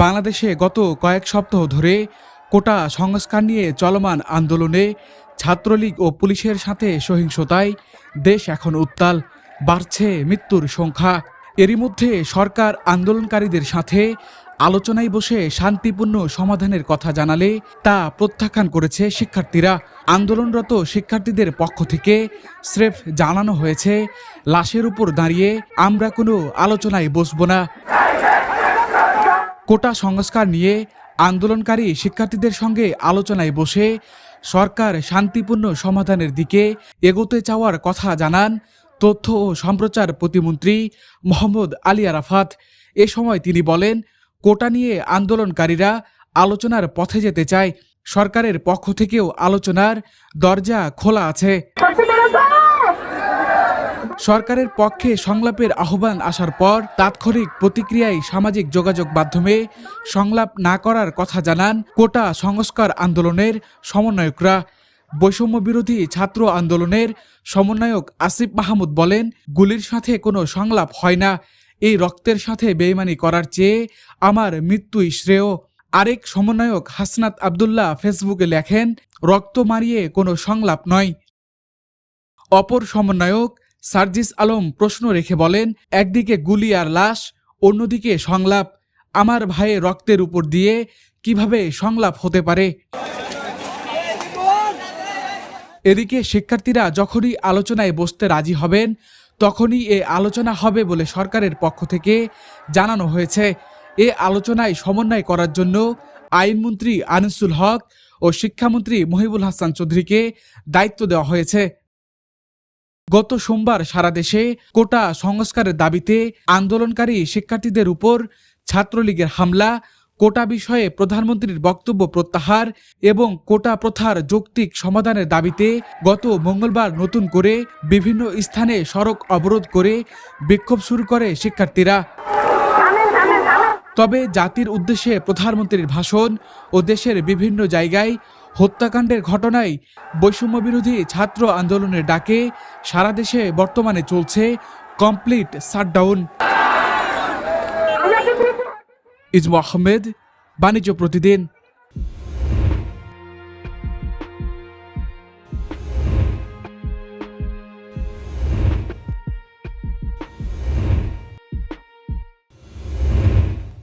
বাংলাদেশে গত কয়েক সপ্তাহ ধরে কোটা সংস্কার নিয়ে চলমান আন্দোলনে ছাত্রলীগ ও পুলিশের সাথে সহিংসতায় দেশ এখন উত্তাল, বাড়ছে মৃত্যুর সংখ্যা। এরই মধ্যে সরকার আন্দোলনকারীদের সাথে আলোচনায় বসে শান্তিপূর্ণ সমাধানের কথা জানালে তা প্রত্যাখ্যান করেছে শিক্ষার্থীরা। আন্দোলনরত শিক্ষার্থীদের পক্ষ থেকে স্রেফ জানানো হয়েছে, লাশের উপর দাঁড়িয়ে আমরা কোনো আলোচনায় বসবো না। কোটা সংস্কার নিয়ে আন্দোলনকারী শিক্ষার্থীদের সঙ্গে আলোচনায় বসে সরকার শান্তিপূর্ণ সমাধানের দিকে এগোতে চাওয়ার কথা জানান তথ্য ও সম্প্রচার প্রতিমন্ত্রী মোহাম্মদ আলী আরাফাত। এ সময় তিনি বলেন, কোটা নিয়ে আন্দোলনকারীরা আলোচনার পথে যেতে চায়। সরকারের পক্ষ থেকেও আলোচনার দরজা খোলা আছে। সরকারের পক্ষে সংলাপের আহ্বান আসার পর তাৎক্ষণিক প্রতিক্রিয়ায় সামাজিক যোগাযোগ মাধ্যমে সংলাপ না করার কথা জানান কোটা সংস্কার আন্দোলনের সমন্বয়করা। বৈষম্য বিরোধী ছাত্র আন্দোলনের সমন্বয়ক আসিফ মাহমুদ বলেন, গুলির সাথে কোনো সংলাপ হয় না। এই রক্তের সাথে বেইমানি করার চেয়ে আমার মৃত্যুই শ্রেয়। আরেক সমন্বয়ক হাসনাত আবদুল্লাহ ফেসবুকে লেখেন, রক্ত মারিয়ে কোনো সংলাপ নয়। অপর সমন্বয়ক সার্জিস আলম প্রশ্ন রেখে বলেন, একদিকে গুলি আর লাশ, অন্যদিকে সংলাপ। আমার ভাইয়ের রক্তের উপর দিয়ে কীভাবে সংলাপ হতে পারে? এদিকে শিক্ষার্থীরা যখনই আলোচনায় বসতে রাজি হবেন, তখনই এ আলোচনা হবে বলে সরকারের পক্ষ থেকে জানানো হয়েছে। এ আলোচনায় সমন্বয় করার জন্য আইনমন্ত্রী আনিসুল হক ও শিক্ষামন্ত্রী মহিবুল হাসান চৌধুরীকে দায়িত্ব দেওয়া হয়েছে। গত সোমবার সারা দেশে কোটা সংস্কারের দাবিতে আন্দোলনকারী শিক্ষার্থীদের উপর ছাত্রলীগের হামলা, কোটা বিষয়ে প্রধানমন্ত্রীর বক্তব্য প্রত্যাহার এবং কোটা প্রথার যৌক্তিক সমাধানের দাবিতে গত মঙ্গলবার নতুন করে বিভিন্ন স্থানে সড়ক অবরোধ করে বিক্ষোভ শুরু করে শিক্ষার্থীরা। তবে জাতির উদ্দেশ্যে প্রধানমন্ত্রীর ভাষণ ও দেশের বিভিন্ন জায়গায় হত্যাকাণ্ডের ঘটনায় বৈষম্য বিরোধী ছাত্র আন্দোলনের ডাকে সারা দেশে বর্তমানে চলছে কমপ্লিট শাটডাউন ইজমু আহমেদ, বাণিজ্য প্রতিদিন।